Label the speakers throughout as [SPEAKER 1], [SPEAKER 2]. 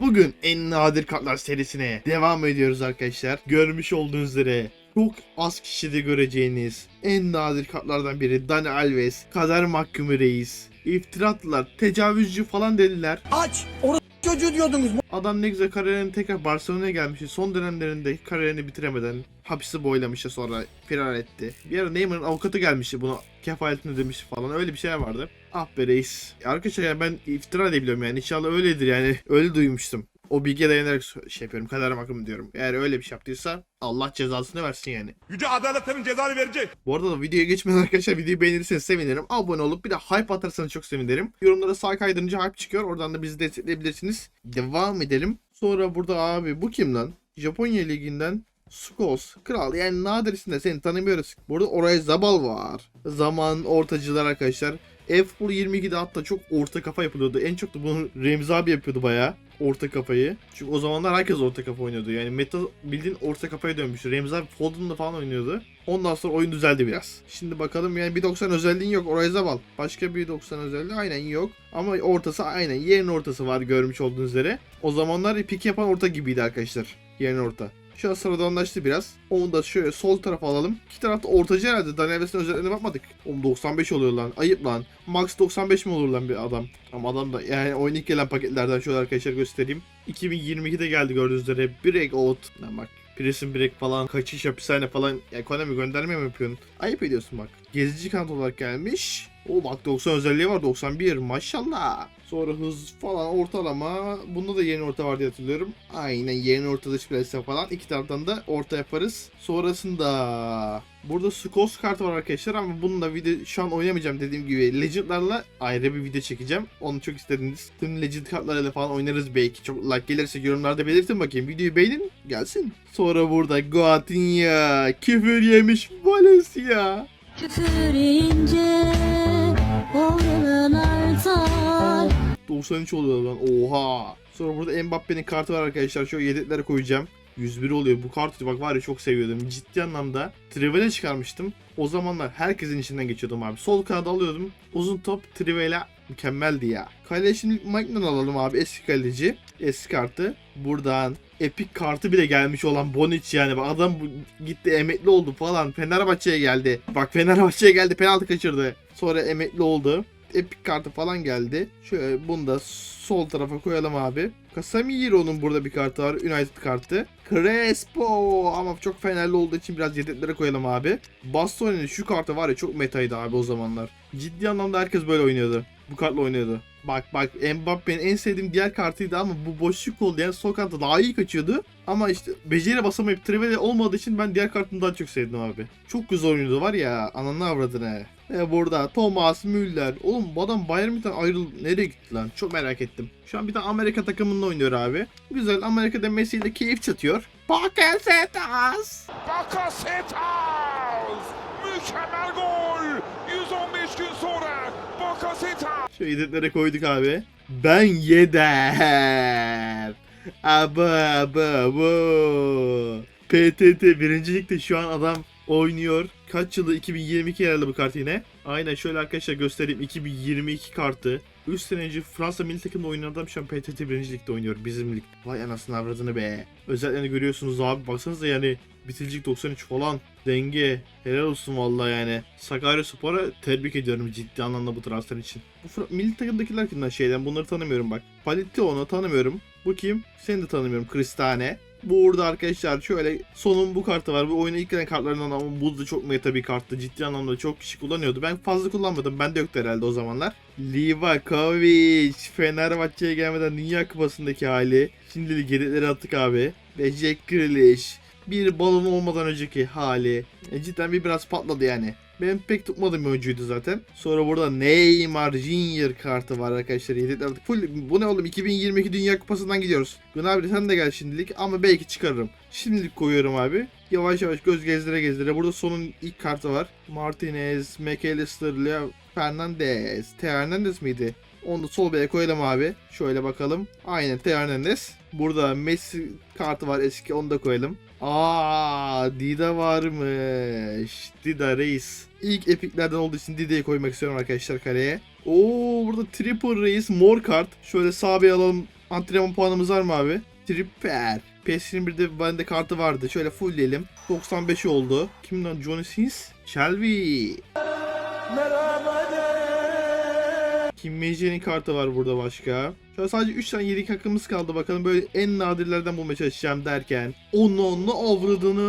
[SPEAKER 1] Bugün en nadir kartlar serisine devam ediyoruz arkadaşlar. Görmüş olduğunuz üzere çok az kişide göreceğiniz en nadir kartlardan biri Dani Alves, Kader Mahkumu Reis. İftira attılar, tecavüzcü falan dediler.
[SPEAKER 2] Aç. Orası çocuğu diyordunuz.
[SPEAKER 1] Adam ne güzel kariyerini tekrar Barcelona'ya gelmişti. Son dönemlerinde kariyerini bitiremeden hapsi boylamıştı sonra firar etti. Bir ara Neymar'ın avukatı gelmişti bunu kefaletini demiş falan öyle bir şey vardı. Ah be reis. Arkadaşlar yani ben iftira edebiliyorum yani inşallah öyledir yani öyle duymuştum. O bilgiye dayanarak şey yapıyorum kader mahkumu diyorum. Eğer öyle bir şey yaptıysa Allah cezasını versin yani.
[SPEAKER 3] Yüce adaletlerin cezanı verecek.
[SPEAKER 1] Bu arada da videoya geçmeden arkadaşlar videoyu beğenirseniz sevinirim. Abone olup bir de hype atarsanız çok sevinirim. Yorumlara sağ kaydırınca hype çıkıyor. Oradan da bizi destekleyebilirsiniz. Devam edelim. Sonra burada abi bu kim lan? Japonya liginden Skos. Kral yani nadirinde seni tanımıyoruz. Burada Oray Zabal var. Zaman ortacılar arkadaşlar. F-Pool 22'de hatta çok orta kafa yapılıyordu. En çok da bunu Remzi abi yapıyordu bayağı. Orta kafayı. Çünkü o zamanlar herkes orta kafa oynuyordu. Yani meta bildiğin orta kafaya dönmüştü. Remzi abi Foden'da falan oynuyordu. Ondan sonra oyun düzeldi biraz. Şimdi bakalım yani 1.90 özelliğin yok. Oray Zabal. Başka 1.90 özelliği aynen yok. Ama ortası aynen. Yerin ortası var görmüş olduğunuz üzere. O zamanlar pik yapan orta gibiydi arkadaşlar. Yerin orta. Şu an sıradanlaştı biraz. Onu da şöyle sol tarafa alalım. İki tarafta ortacı herhalde. Daniel Alves'in özelliklerine bakmadık. Oğlum 95 oluyor lan. Ayıp lan. Max 95 mi olur lan bir adam? Ama adam da yani oyun ilk gelen paketlerden şöyle arkadaşlar göstereyim. 2022'de geldi gördüğünüz üzere. Breakout. Lan bak. Prison Break falan, kaçış hapishane falan. Ya Konami gönderme mi yapıyorsun? Ayıp ediyorsun bak. Gezici kanat olarak gelmiş. O bak 90 özelliği var 91 maşallah. Sonra hız falan ortalama. Bunda da yeni orta var diye hatırlıyorum. Aynen yeni orta dış plase falan. İki taraftan da orta yaparız. Sonrasında burada Skos kartı var arkadaşlar ama bunun da video şu an oynamayacağım dediğim gibi Legend'larla ayrı bir video çekeceğim. Onu çok istediniz. Tüm Legend kartlarıyla falan oynarız belki. Çok like gelirse yorumlarda belirtin bakayım. Videoyu beğenin gelsin. Sonra burada Guatinha küfür yemiş Valencia.
[SPEAKER 4] Küfür yiyince
[SPEAKER 1] 93 oluyor lan. Oha. Sonra burada Mbappe'nin kartı var arkadaşlar. Şöyle yedeklere koyacağım. 101 oluyor. Bu kartı bak var ya çok seviyordum. Ciddi anlamda Trivela çıkarmıştım. O zamanlar herkesin içinden geçiyordum abi. Sol kanada alıyordum. Uzun top Trivela mükemmeldi ya. Kaleye şimdi Mike'dan alalım abi. Eski kaleci. Eski kartı. Buradan Epic kartı bile gelmiş olan Bonic yani. Adam gitti emekli oldu falan. Fenerbahçe'ye geldi. Bak Fenerbahçe'ye geldi penaltı kaçırdı. Sonra emekli oldu. Epic kartı falan geldi. Şöyle bunu da sol tarafa koyalım abi. Casemiro'nun burada bir kartı var. United kartı. Crespo ama çok fenerli olduğu için biraz yedeklere koyalım abi. Bastoni'nin şu kartı var ya çok metaydı abi o zamanlar. Ciddi anlamda herkes böyle oynuyordu. Bu kartla oynuyordu. Bak bak Mbappe'nin en sevdiğim diğer kartıydı ama bu boşluk oldu yani sol kartı daha iyi kaçıyordu. Ama işte beceri basamayıp trivela olmadığı için ben diğer kartını daha çok sevdim abi. Çok güzel oynuyordu var ya ananı avradını. Ve burada Thomas Müller. Oğlum bu adam Bayern Münih'ten ayrıl nereye gitti lan? Çok merak ettim. Şu an bir de Amerika takımında oynuyor abi. Güzel Amerika'da Messi ile keyif çatıyor. Bakasetas.
[SPEAKER 3] Bakasetas! Mükemmel gol! 115 gün sonra Bakasetas!
[SPEAKER 1] Şu yedeklere koyduk abi. Ben yeder. Aba aba bu. PTT birincilikte şu an adam oynuyor. Kaç yılı 2022 herhalde bu kart yine. Aynen şöyle arkadaşlar göstereyim 2022 kartı. 3 sene önce Fransa milli takımda oynayan adam şu an PTT birinci ligde oynuyor bizim lig. Vay anasını avradını be. Özelliklerini görüyorsunuz abi baksanıza yani bitiricilik 93 falan. Denge helal olsun vallahi yani. Sakarya Spor'a tebrik ediyorum ciddi anlamda bu transfer için. Bu milli takımdakiler kimden şeyden bunları tanımıyorum bak. Palitio'nu tanımıyorum. Bu kim? Seni de tanımıyorum. Kristane. Burada arkadaşlar şöyle sonun bu kartı var. Bu oyunun ilk gelen kartlarından ama bu da çok meta bir karttı. Ciddi anlamda çok kişi kullanıyordu. Ben fazla kullanmadım. Bende yoktu herhalde o zamanlar. Livakovic. Fenerbahçe'ye gelmeden Dünya Kupası'ndaki hali. Şimdilik yedekleri attık abi. Ve Jack Grealish. Bir balon olmadan önceki hali. E, cidden bir biraz patladı yani. Benim pek tutmadığım bir oyuncuydu zaten. Sonra burada Neymar Junior kartı var arkadaşlar. Yedekler aldık. Full, bu ne oğlum 2022 Dünya Kupası'ndan gidiyoruz. Gnabry sen de gel şimdilik ama belki çıkarırım. Şimdilik koyuyorum abi. Yavaş yavaş göz gezdire gezdire. Burada sonun ilk kartı var. Martinez, McAllister, Leo Fernandez. Teo Hernandez miydi? Onu da sol beye koyalım abi. Şöyle bakalım. Aynen Teo. Burada Messi kartı var eski onu da koyalım. Aa, Dida varmış. Dida reis. İlk epiklerden olduğu için Dida'yı koymak istiyorum arkadaşlar kaleye. Oo burada triple reis mor kart. Şöyle sağ beye alalım. Antrenman puanımız var mı abi? Tripper. PS21'de bende kartı vardı. Şöyle fullleyelim. 95 oldu. Kimden? Johnny Sins? Shelby. Kim Mejce'nin kartı var burada başka. An sadece 3 tane yedik hakkımız kaldı. Bakalım böyle en nadirlerden bulmaya çalışacağım derken. Onun avradını.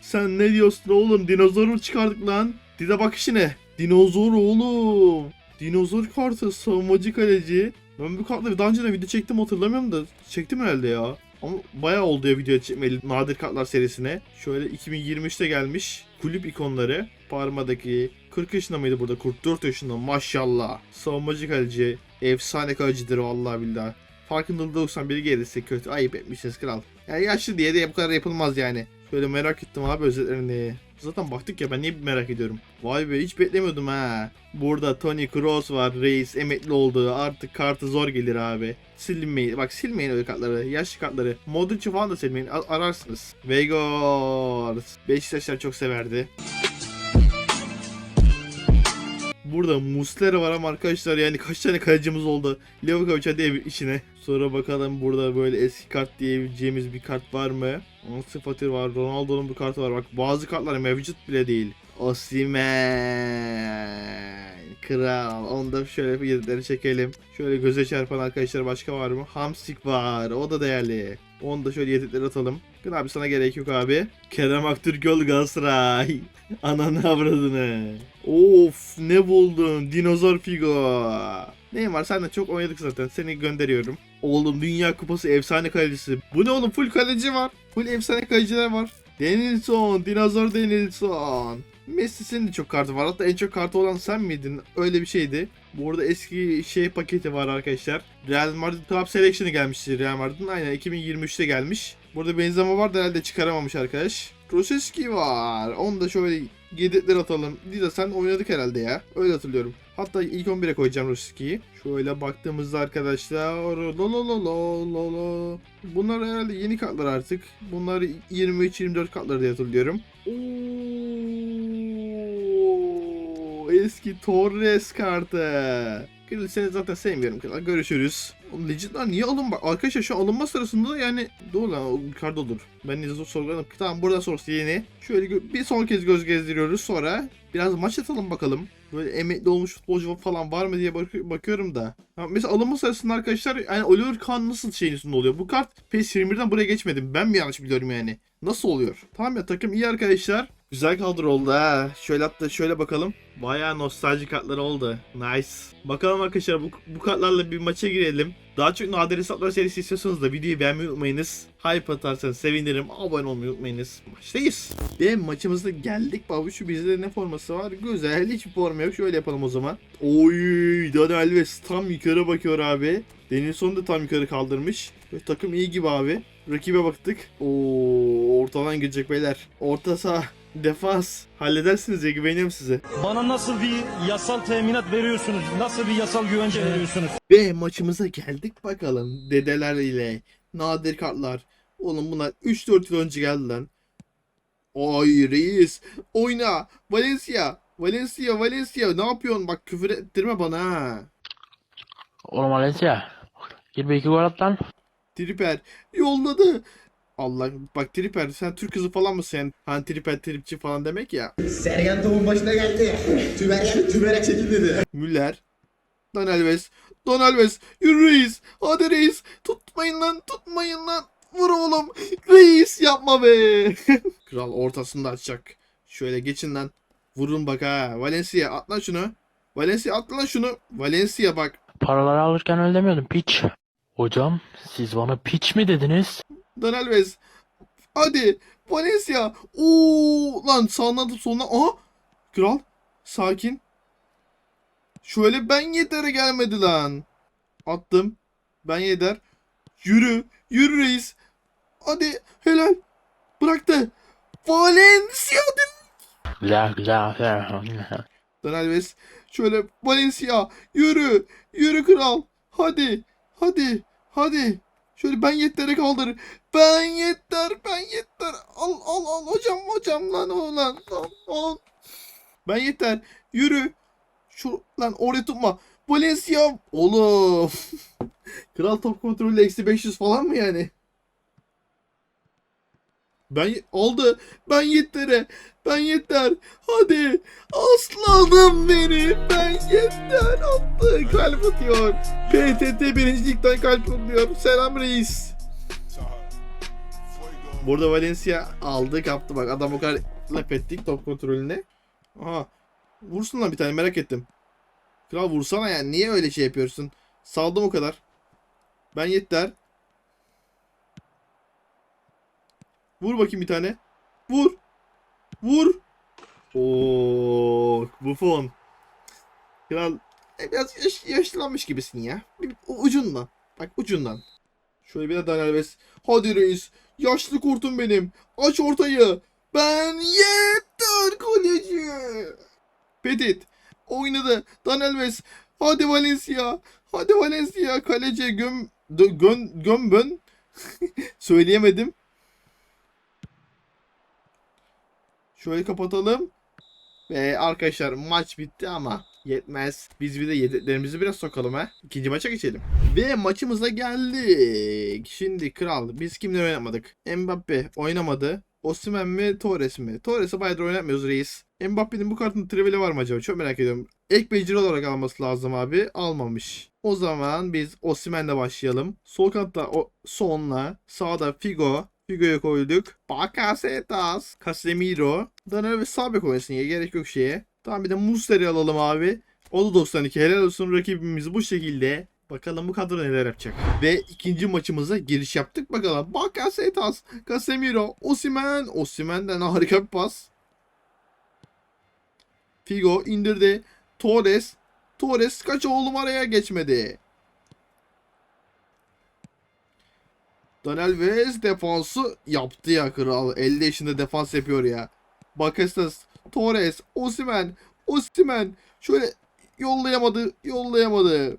[SPEAKER 1] Sen ne diyorsun oğlum? Dinozor çıkardık lan? Dide bak işine. Dinozor oğlum. Dinozor kartı savunmacı kaleci. Ben bu kartla daha önce de video çektim hatırlamıyorum da çektim herhalde ya. Ama bayağı oldu ya video çekmeli nadir kartlar serisine. Şöyle 2023'te gelmiş kulüp ikonları. Parmadaki 40 yaşında mıydı burada? 44 yaşında maşallah. Savunmacı kaleci. Efsane kalecidir vallahi billahi. Farkındalığı 91 gerisi kötü. Ayıp etmişsiniz kral. Yani yaşlı diye de bu kadar yapılmaz yani. Şöyle merak ettim abi özetlerini. Zaten baktık ya ben niye merak ediyorum. Vay be hiç beklemiyordum ha. Burada Tony Kroos var reis emekli oldu. Artık kartı zor gelir abi. Silmeyin. Bak silmeyin öyle kartları. Yaşlı kartları. Modric falan da silmeyin. Ararsınız. Vegors. Beşiktaşlar çok severdi. Burada Muslera var ama arkadaşlar yani kaç tane kalecimiz oldu. Levokovic hadi ev işine. Sonra bakalım burada böyle eski kart diyebileceğimiz bir kart var mı? Ansu Fati var. Ronaldo'nun bir kartı var. Bak bazı kartlar mevcut bile değil. Osimhen. Kral. Onu da şöyle yedikleri çekelim. Şöyle göze çarpan arkadaşlar başka var mı? Hamsik var. O da değerli. Onu da şöyle yedikleri atalım. Gün abi sana gerek yok abi. Kerem Aktürkoğlu Galatasaray. Ananı avradını. Of ne buldun? Dinozor Figo. Neymar sen de çok oynadık zaten. Seni gönderiyorum. Oğlum Dünya Kupası efsane kalecisi. Bu ne oğlum? Full kaleci var. Full efsane kaleciler var. Denilson. Dinozor Denilson. Messi'nin de çok kartı var. Hatta en çok kartı olan sen miydin? Öyle bir şeydi. Bu arada eski şey paketi var arkadaşlar. Real Madrid Club Selection'ı gelmişti Real Madrid'in. Aynen 2023'te gelmiş. Burada Benzema var da herhalde çıkaramamış arkadaş. Roseski var. Onu da şöyle yedekler atalım. Dida sen oynadık herhalde ya. Öyle hatırlıyorum. Hatta ilk 11'e koyacağım Roseski'yi. Şöyle baktığımızda arkadaşlar. Lo lo lo lo lo lo. Bunlar herhalde yeni kartlar artık. Bunlar 23-24 kartları diye hatırlıyorum. Oo, eski Torres kartı. Kral seni zaten sevmiyorum kral. Görüşürüz. Oğlum Legend'lar niye alın bak arkadaşlar şu alınma sırasında yani doğru lan o yukarıda olur. Ben de sorguladım. Tamam burada sonrası yeni. Şöyle bir son kez göz gezdiriyoruz sonra biraz maç atalım bakalım. Böyle emekli olmuş futbolcu falan var mı diye bak- bakıyorum da. Ha, mesela alınma sırasında arkadaşlar yani Oliver Kahn nasıl şeyin üstünde oluyor? Bu kart PES 21'den buraya geçmedi. Ben mi yanlış biliyorum yani? Nasıl oluyor? Tamam ya takım iyi arkadaşlar. Güzel kadro oldu ha. Şöyle hatta şöyle bakalım. Bayağı nostalji kartları oldu. Nice. Bakalım arkadaşlar bu, bu kartlarla bir maça girelim. Daha çok nadir hesaplar serisi istiyorsanız da videoyu beğenmeyi unutmayınız. Hype atarsanız sevinirim. Abone olmayı unutmayınız. Maçtayız. Ve maçımızda geldik. Babuşu bizde ne forması var? Güzel. Hiçbir forma yok. Şöyle yapalım o zaman. Oy Dani Alves tam yukarı bakıyor abi. Denilson da tam yukarı kaldırmış. Ve takım iyi gibi abi. Rakibe baktık. Oo ortadan girecek beyler. Orta saha. Defans. Halledersiniz ya güveniyorum size.
[SPEAKER 5] Bana nasıl bir yasal teminat veriyorsunuz? Nasıl bir yasal güvence veriyorsunuz?
[SPEAKER 1] Ve maçımıza geldik bakalım. Dedeler ile nadir kartlar. Oğlum bunlar 3-4 yıl önce geldi lan. Ay reis. Oyna. Valencia. Valencia Valencia. Ne yapıyorsun? Bak küfür ettirme bana ha.
[SPEAKER 6] Oğlum Valencia. 22 gol at lan.
[SPEAKER 1] Tripper yolladı. Allah bak Tripper sen Türk kızı falan mısın? Yani, hani Tripper tripçi falan demek ya.
[SPEAKER 2] Sergen tohum başına geldi. Tümer geldi tümere çekil dedi.
[SPEAKER 1] Müller. Don Alves. Don Alves. Yürü reis. Hadi reis. Tutmayın lan. Tutmayın lan. Vur oğlum. Reis yapma be. Kral ortasında açacak. Şöyle geçin lan. Vurun bak ha. Valencia at lan şunu. Valencia at lan şunu. Valencia bak.
[SPEAKER 6] Paraları alırken öyle demiyordum piç. Hocam siz bana piç mi dediniz?
[SPEAKER 1] Don Alves. Hadi. Valencia. Oo lan sağından tut soluna. Aha. Kral. Sakin. Şöyle ben yetere gelmedi lan. Attım. Ben yeder. Yürü. Yürü reis. Hadi. Helal. Bıraktı. Valencia.
[SPEAKER 6] Güzel. güzel.
[SPEAKER 1] Dani Alves. Şöyle Valencia. Yürü. Yürü kral. Hadi. Hadi. Hadi. Şöyle ben yetlere kaldır. Ben yeter. Ben yeter. Al al al hocam hocam lan o lan. Al. Ben yeter. Yürü. Şu lan oraya tutma. Valencia. Oğlum. Kral top kontrolü eksi 500 falan mı yani? Ben aldı. Ben yetere. Ben yeter. Hadi. Aslanım beni. Ben yeter. Attı. Kalp atıyor. PTT birincilikten kalp atıyor. Selam reis. Burada Valencia aldı kaptı bak. Adam o kadar laf ettik top kontrolüne. Aha. Vursun lan bir tane merak ettim. Kral vursana yani. Niye öyle şey yapıyorsun? Saldım o kadar. Ben yeter. Vur bakayım bir tane. Vur. Vur. Oo, Buffon. Kral e, biraz yaş, yaşlanmış gibisin ya. Bir, ucundan. Bak ucundan. Şöyle bir de Daniel Alves. Hadi reis. Yaşlı kurtum benim. Aç ortayı. Ben yeter kaleci. Petit. Oynadı. Daniel Alves. Hadi Valencia. Hadi Valencia. Kaleci göm... Gön... Gömbön. Söyleyemedim. Şöyle kapatalım. Ve arkadaşlar maç bitti ama yetmez. Biz bir de yedeklerimizi biraz sokalım ha. İkinci maça geçelim. Ve maçımıza geldik. Şimdi kral biz kimle oynamadık? Mbappe oynamadı. Osimhen mi Torres mi? Torres'i bayağıdır oynatmıyoruz reis. Mbappe'nin bu kartın triveli var mı acaba? Çok merak ediyorum. Ek beceri olarak alması lazım abi. Almamış. O zaman biz Osimhen'le başlayalım. Sol kanatta o Son'la. Sağda Figo. Figo'yu koyduk. Bakasetas. Casemiro. Daniel ve sağ bek oynasın ya. Gerek yok şeye. Tamam bir de Musler'i alalım abi. O da 92. Helal olsun rakibimiz bu şekilde. Bakalım bu kadro neler yapacak. Ve ikinci maçımıza giriş yaptık. Bakalım. Bakasetas. Casemiro. Osimhen. Osimhen'den harika bir pas. Figo indirdi. Torres. Torres kaç oğlum araya geçmedi. Daniel Vez defansı yaptı ya kral. 50 yaşında defans yapıyor ya. Bakasetas, Torres, Osimhen, Osimhen şöyle yollayamadı, yollayamadı.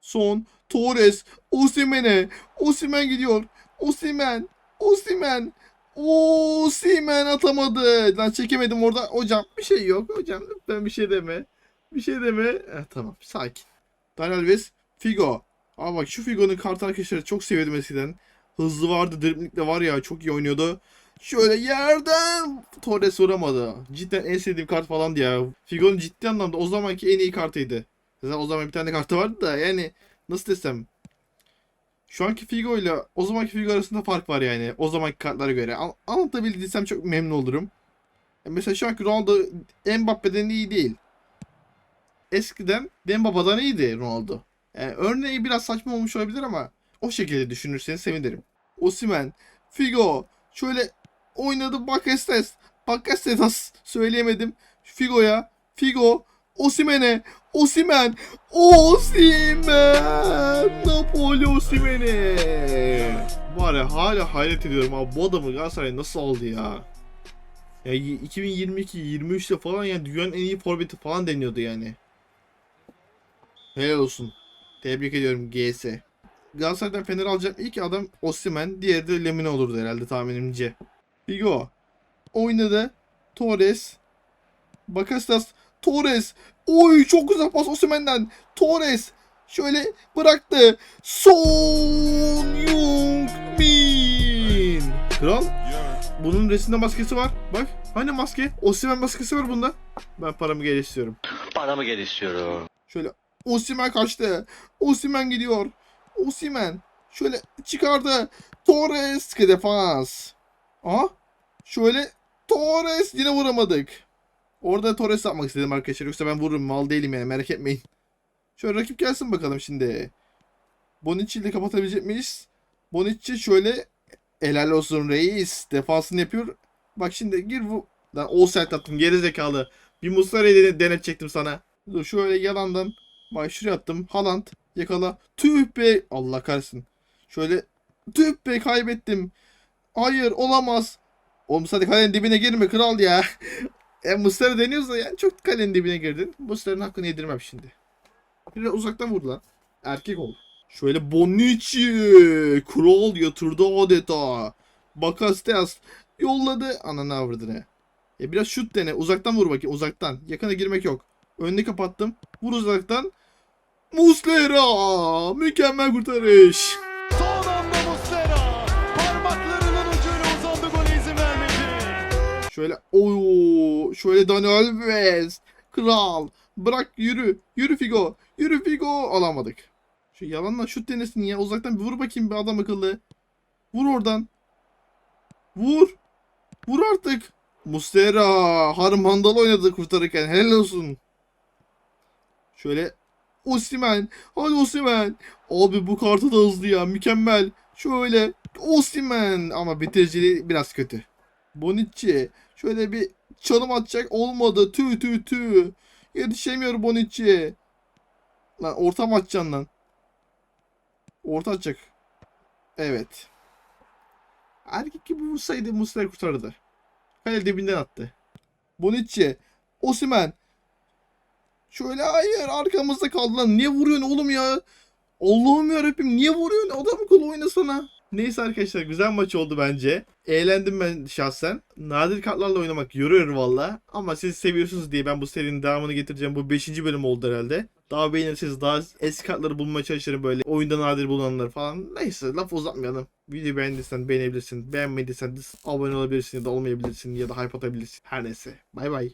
[SPEAKER 1] Son Torres, Osimhen'e. Osimhen gidiyor. Osimhen, Osimhen. Osimhen atamadı. Lan çekemedim orada. Hocam bir şey yok. Hocam lütfen bir şey deme. Bir şey deme. Eh, tamam sakin. Daniel Vez, Figo. Aa bak şu Figo'nun kart arkadaşları çok seviyordum eskiden. Hızlı vardı, dribling de var ya çok iyi oynuyordu. Şöyle yerden Torres vuramadı. Cidden en sevdiğim kart falandı ya. Figo'nun ciddi anlamda o zamanki en iyi kartıydı. Zaten o zaman bir tane kartı vardı da yani nasıl desem. Şu anki Figo ile o zamanki Figo arasında fark var yani. O zamanki kartlara göre. An- anlatabildiysem çok memnun olurum. Mesela şu anki Ronaldo Mbappe'den iyi değil. Eskiden Dembaba'dan iyiydi Ronaldo. Yani örneği biraz saçma olmuş olabilir ama o şekilde düşünürseniz sevinirim. Osimhen, Figo, şöyle oynadı Bakasetas. Bakasetas söyleyemedim. Figo'ya, Figo, Osimhen'e, Osimhen, Osimhen, Napoli Osimhen'e. Var hala hayret ediyorum abi bu adamı Galatasaray nasıl aldı ya. Ya 2022-23'te falan yani dünyanın en iyi forveti falan deniyordu yani. Helal olsun. Tebrik ediyorum GS. Galatasaray'dan Fener alacak ilk adam Osimhen, diğeri de Lemina olurdu herhalde tahminimce. Figo oynadı. Torres. Bakasetas. Torres. Oy çok güzel pas Osimhen'den. Torres şöyle bıraktı. Son Min. Kral bunun resimde maskesi var. Bak hani maske? Osimhen maskesi var bunda. Ben paramı geri istiyorum.
[SPEAKER 7] Paramı istiyorum.
[SPEAKER 1] Şöyle Osimhen kaçtı. Osimhen gidiyor. Osimhen şöyle çıkardı. Torres ki defans. Aha. Şöyle Torres yine vuramadık. Orada Torres yapmak istedim arkadaşlar. Yoksa ben vururum. Mal değilim yani merak etmeyin. Şöyle rakip gelsin bakalım şimdi. Bonucci ile kapatabilecek miyiz? Bonucci şöyle helal olsun reis. Defansını yapıyor. Bak şimdi gir bu. Lan offside attım geri zekalı. Bir Muslera'yı denetecektim sana. Dur şöyle yalandan. Bak şuraya attım. Haaland yakala. Tüh be. Allah kahretsin. Şöyle tüh be kaybettim. Hayır olamaz. Oğlum hadi kalenin dibine girme kral ya. E Muslera deniyoruz da yani çok kalenin dibine girdin. Muslera'nın hakkını yedirmem şimdi. Biraz uzaktan vur lan. Erkek ol. Şöyle Bonucci. Kral yatırdı adeta. Bakasteas yolladı. Ananı avradını. Ya biraz şut dene. Uzaktan vur bakayım. Uzaktan. Yakına girmek yok. Önünü kapattım. Vur uzaktan. Muslera. Mükemmel kurtarış.
[SPEAKER 5] Son anda Muslera parmaklarının ucuyla uzandı gole izin vermedi.
[SPEAKER 1] Şöyle ooo şöyle Dani Alves. Kral. Bırak yürü. Yürü Figo. Yürü Figo. Alamadık. Şu yalanla şut denesin ya. Uzaktan bir vur bakayım bir adam akıllı. Vur oradan. Vur. Vur artık. Mustera. Harım Handal oynadı kurtarırken. Helal olsun. Şöyle Osimen. Hadi Osimen. Abi bu kartı da hızlı ya. Mükemmel. Şöyle Osimen. Ama bitiriciliği biraz kötü. Bonucci. Şöyle bir çalım atacak. Olmadı. Tü tü tü. Yetişemiyor Bonucci. Lan orta mı atacaksın lan? Orta atacak. Evet. Erkek gibi vursaydı Muslera kurtarırdı. Kale dibinden attı. Bonucci. Osimen. Şöyle hayır arkamızda kaldı lan. Niye vuruyorsun oğlum ya? Allah'ım yarabbim niye vuruyorsun? Adam akıllı oynasana. Neyse arkadaşlar güzel maç oldu bence. Eğlendim ben şahsen. Nadir kartlarla oynamak yoruyor valla. Ama siz seviyorsunuz diye ben bu serinin devamını getireceğim. Bu 5. bölüm oldu herhalde. Daha beğenirseniz daha eski kartları bulmaya çalışırım böyle. Oyunda nadir bulunanlar falan. Neyse laf uzatmayalım. Videoyu beğendiysen beğenebilirsin. Beğenmediysen abone olabilirsin ya da olmayabilirsin ya da hype atabilirsin. Her neyse. Bay bay.